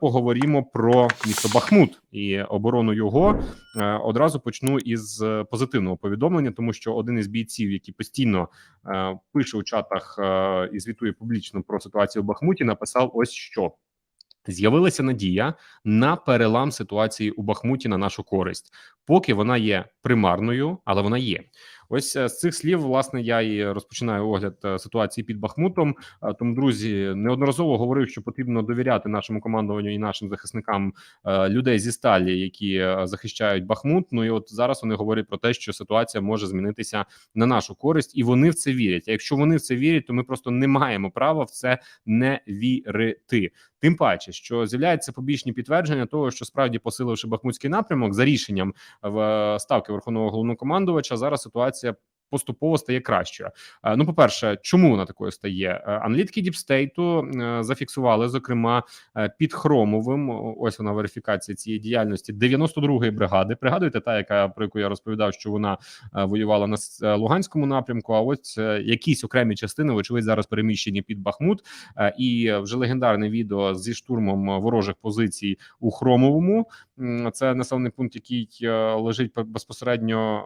Поговоримо про місто Бахмут і оборону його. Е, Одразу почну із е, позитивного повідомлення, тому що один із бійців, який постійно е, пише у чатах і звітує публічно про ситуацію в Бахмуті, написав ось що. З'явилася надія на перелам ситуації у Бахмуті на нашу користь, поки вона є примарною, але вона є. Ось е, з цих слів, власне, я і розпочинаю огляд е, ситуації під Бахмутом. Е, Тому, друзі, неодноразово говорив, що потрібно довіряти нашому командуванню і нашим захисникам людей зі сталі, які захищають Бахмут. Ну і от зараз вони говорять про те, що ситуація може змінитися на нашу користь, і вони в це вірять. А якщо вони в це вірять, то ми просто не маємо права в це не вірити. Тим паче, що з'являються побічні підтвердження того, що справді посиливши Бахмутський напрямок за рішенням в ставки верховного головнокомандувача, зараз ситуація. Поступово стає кращою. Е, Ну, по перше, чому вона такою стає? Е, Аналітики Діпстейту е, зафіксували, зокрема, під Хромовим. Ось вона верифікація цієї діяльності 92-ї бригади. Пригадуєте, та яка про яку я розповідав, що вона воювала на Луганському напрямку. А ось якісь окремі частини, вочевидь, зараз переміщені під Бахмут. І вже легендарне відео зі штурмом ворожих позицій у Хромовому. Це населений пункт, який е, лежить безпосередньо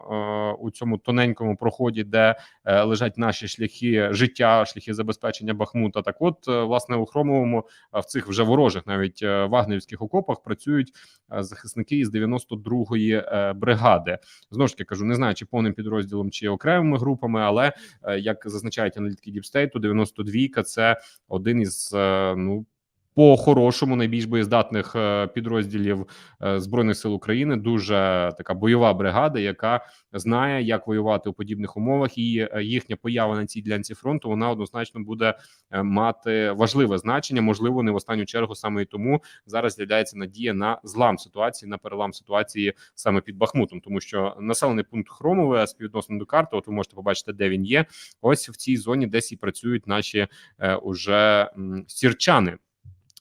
е, у цьому тоненькому проході, де е, лежать наші шляхи життя, шляхи забезпечення Бахмута. Так, от власне у Хромовому в цих вже ворожих, навіть вагнерівських окопах, працюють захисники із 92-ї е, бригади. Знову ж таки кажу, не знаю, чи повним підрозділом, чи окремими групами, але як зазначають аналітики Діпстейту, 92-ка – це один із ну. По хорошому найбільш боєздатних е, підрозділів е, збройних сил України дуже така бойова бригада, яка знає, як воювати у подібних умовах, і е, їхня поява на цій ділянці фронту вона однозначно буде мати важливе значення. Можливо, не в останню чергу саме і тому зараз з'являється надія на злам ситуації, на перелам ситуації саме під Бахмутом, тому що населений пункт Хромове співвідносно до карти. От ви можете побачити, де він є. Ось в цій зоні, десь і працюють наші уже сірчани.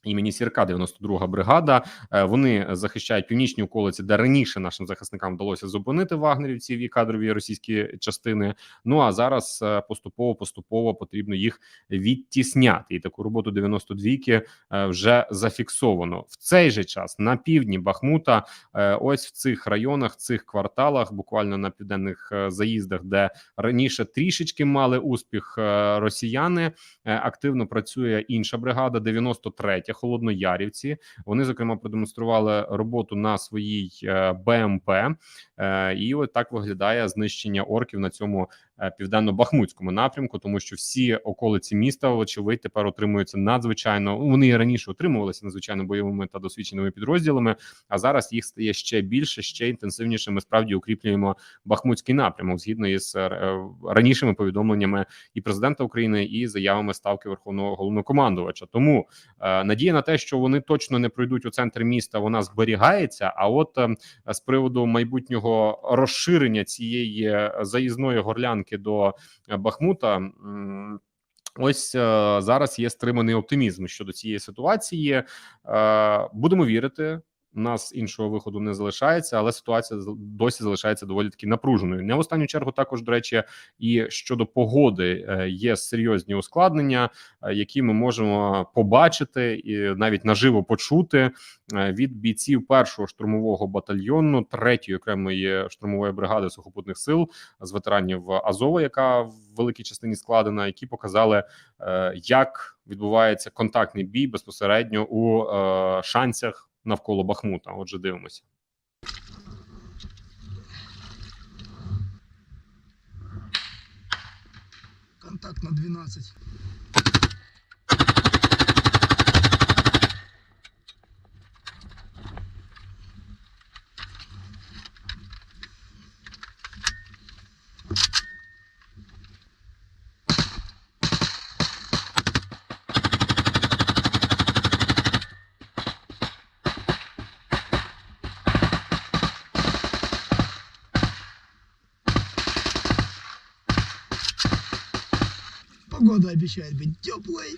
Імені Сірка, 92 бригада. Е, Вони захищають північні околиці, де раніше нашим захисникам вдалося зупинити вагнерівців і кадрові російські частини. Ну а зараз е, поступово поступово потрібно їх відтісняти. І таку роботу 92-ки е, вже зафіксовано в цей же час на півдні Бахмута. Ось в цих районах, цих кварталах, буквально на південних заїздах, де раніше трішечки мали успіх росіяни. Активно працює інша бригада, 93 Холодноярівці. Вони зокрема продемонстрували роботу на своїй е, БМП, Е, і от так виглядає знищення орків на цьому е, південно-бахмутському напрямку, тому що всі околиці міста, очевидь, тепер отримуються надзвичайно. ну, Вони і раніше отримувалися надзвичайно бойовими та досвідченими підрозділами. А зараз їх стає ще більше, ще інтенсивніше. Ми справді укріплюємо бахмутський напрямок згідно із ранішими повідомленнями і президента України, і заявами ставки верховного головнокомандувача. Тому е, надія на те, що вони точно не пройдуть у центр міста, вона зберігається. А от е, з приводу майбутнього розширення цієї е, заїзної горлянки до е, Бахмута. Ось е, зараз є стриманий оптимізм щодо цієї ситуації. Будемо вірити. Нас іншого виходу не залишається, але ситуація досі залишається доволі таки напруженою. Не в останню чергу, також до речі, і щодо погоди е, є серйозні ускладнення, е, які ми можемо побачити і навіть наживо почути е, від бійців першого штурмового батальйону третьої окремої штурмової бригади сухопутних сил з ветеранів Азова, яка в великій частині складена, які показали, як відбувається контактний бій безпосередньо у шанцях навколо Бахмута. Отже, дивимося. Контакт на 12. Погода обещает быть теплой.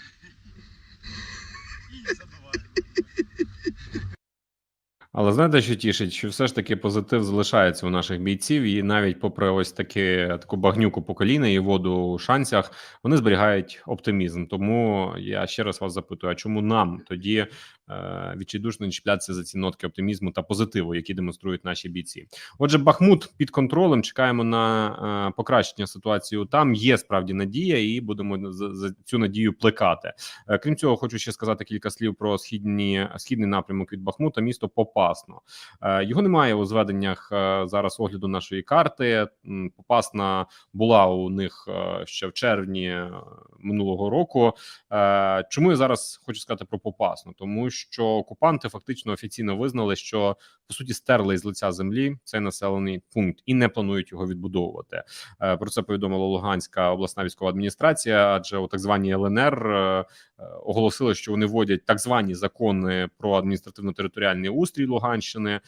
Але знаєте, що тішить, що все ж таки позитив залишається у наших бійців, і навіть попри ось таке таку багнюку по коліна і воду у шансях, вони зберігають оптимізм. Тому я ще раз вас запитую: а чому нам тоді відчайдушно не за ці нотки оптимізму та позитиву, які демонструють наші бійці. Отже, Бахмут під контролем. Чекаємо на е, покращення ситуації. Там є справді надія, і будемо за, цю надію плекати. Е, Крім цього, хочу ще сказати кілька слів про східні східний напрямок від Бахмута. Місто Попасно. Е, Його немає у зведеннях е, зараз огляду нашої карти. Попасна була у них е, ще в червні е, минулого року. Е, Чому я зараз хочу сказати про Попасну? Тому що окупанти фактично офіційно визнали, що по суті стерли з лиця землі цей населений пункт і не планують його відбудовувати. Е, Про це повідомила Луганська обласна військова адміністрація, адже у так званій ЛНР е, е, оголосили, що вони вводять так звані закони про адміністративно-територіальний устрій Луганщини.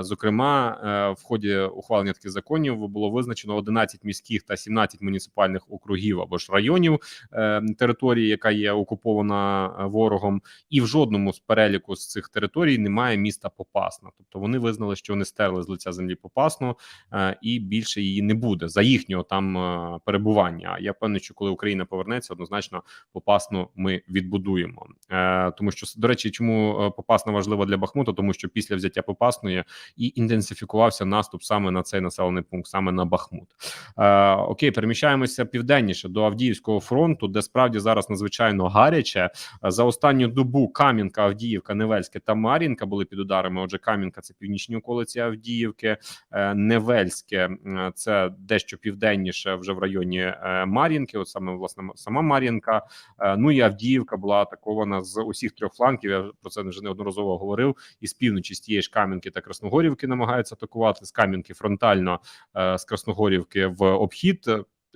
Зокрема, в ході ухвалення таких законів було визначено 11 міських та 17 муніципальних округів або ж районів території, яка є окупована ворогом, і в жодному з переліку з цих територій немає міста Попасна. Тобто вони визнали, що вони стерли з лиця землі Попасну, е, і більше її не буде за їхнього там е, перебування. Я певний, що коли Україна повернеться, однозначно Попасну ми відбудуємо. Е, Тому що до речі, чому Попасна важлива для Бахмута? Тому що після взяття Попасної і інтенсифікувався наступ саме на цей населений пункт, саме на Бахмут. Окей, переміщаємося південніше до Авдіївського фронту, де справді зараз надзвичайно гаряче. За останню добу Кам'янка, Авдіївка, Невельське та Мар'їнка були під ударами. Отже, Кам'янка це північні околиці Авдіївки, е, Невельське це дещо південніше, вже в районі е, Мар'їнки. От саме власне сама Мар'їнка. Е, Ну і Авдіївка була атакована з усіх трьох фланків. Я про це вже неодноразово говорив. І з півночі з тієї ж Кам'янки та Красногорівки намагаються атакувати з Кам'янки фронтально з Красногорівки в обхід.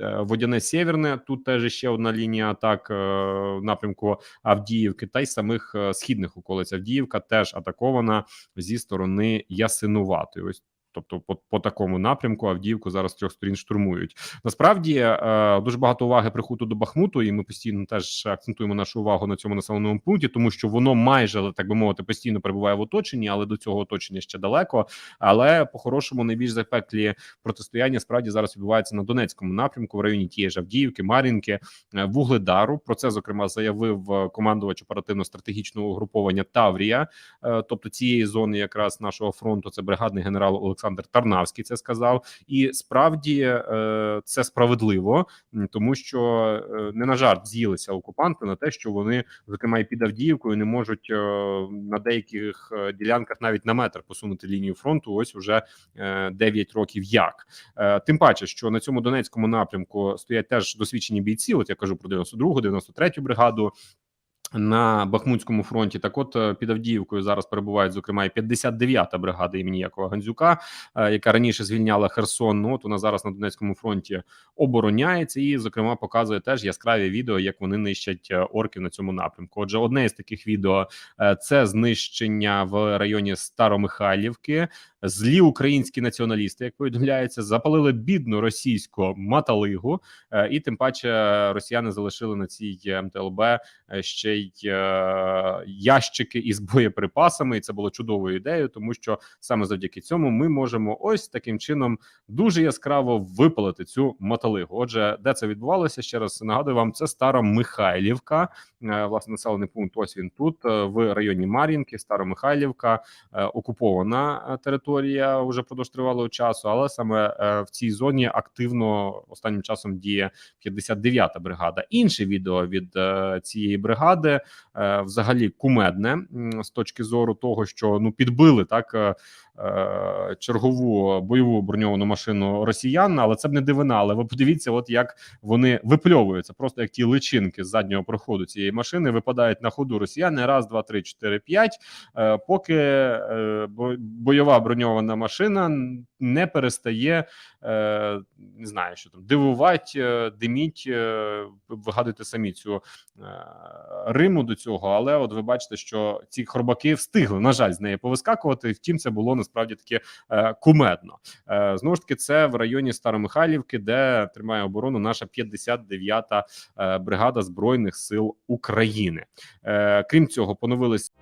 Е, Водяне Сєвєрне, тут теж ще одна лінія атак в напрямку Авдіївки, та й самих е, східних околиць Авдіївка теж атакована зі сторони Ясинуватої. Ось тобто, по, по такому напрямку Авдіївку зараз трьох сторін штурмують. Насправді е, дуже багато уваги прикуту до Бахмуту, і ми постійно теж акцентуємо нашу увагу на цьому населеному пункті, тому що воно майже так би мовити постійно перебуває в оточенні, але до цього оточення ще далеко. Але по-хорошому найбільш запеклі протистояння справді зараз відбувається на Донецькому напрямку в районі тієї ж Авдіївки, Мар'їнки, е, Вугледару. Про це зокрема заявив е, командувач оперативно-стратегічного угруповання Таврія, е, тобто цієї зони, якраз нашого фронту, це бригадний генерал Олександр Тарнавський. Це сказав, і справді е, це справедливо, тому що е, не на жарт з'їлися окупанти на те, що вони зокрема і під Авдіївкою не можуть е, на деяких ділянках навіть на метр посунути лінію фронту. Ось уже е, 9 років як. Тим паче, що на цьому Донецькому напрямку стоять теж досвідчені бійці. От я кажу про 92-гу, 93-ю бригаду. На Бахмутському фронті так, от е, під Авдіївкою зараз перебувають зокрема і 59-та бригада імені Якова Гандзюка, е, яка раніше звільняла Херсон. Ну от вона зараз на Донецькому фронті обороняється і, зокрема, показує теж яскраві відео, як вони нищать е, орків на цьому напрямку. Отже, одне із таких відео це знищення в районі Старомихайлівки. Злі українські націоналісти, як повідомляється, запалили бідну російську маталигу, і тим паче росіяни залишили на цій МТЛБ ще й е, ящики із боєприпасами. І це було чудовою ідеєю, тому що саме завдяки цьому ми можемо ось таким чином дуже яскраво випалити цю маталигу. Отже, де це відбувалося? Ще раз нагадую вам, це стара Михайлівка, е, власне населений пункт. Ось він тут е, в районі Мар'їнки, Старомихайлівка, окупована територія вже продовж тривалого часу, але саме в цій зоні активно останнім часом діє 59-та бригада. Інше відео від цієї бригади е, взагалі кумедне з точки зору того, що ну підбили так. Е, Чергову бойову броньовану машину росіян, але це б не дивина. Але ви подивіться, от як вони випльовуються, просто як ті личинки з заднього проходу цієї машини випадають на ходу росіяни. Раз, два, три, чотири, п'ять. Е, Поки е, бойова броньована машина не перестає не знаю, що там дивувати, диміть, е, ви вигадуєте самі цю риму до цього. Але от ви бачите, що ці хробаки встигли, на жаль, з неї повискакувати. Втім, це було насправді таки е, кумедно. Е, знову ж таки, це в районі Старомихайлівки, де тримає оборону наша 59-та е, бригада збройних сил України. Е, крім цього, поновились.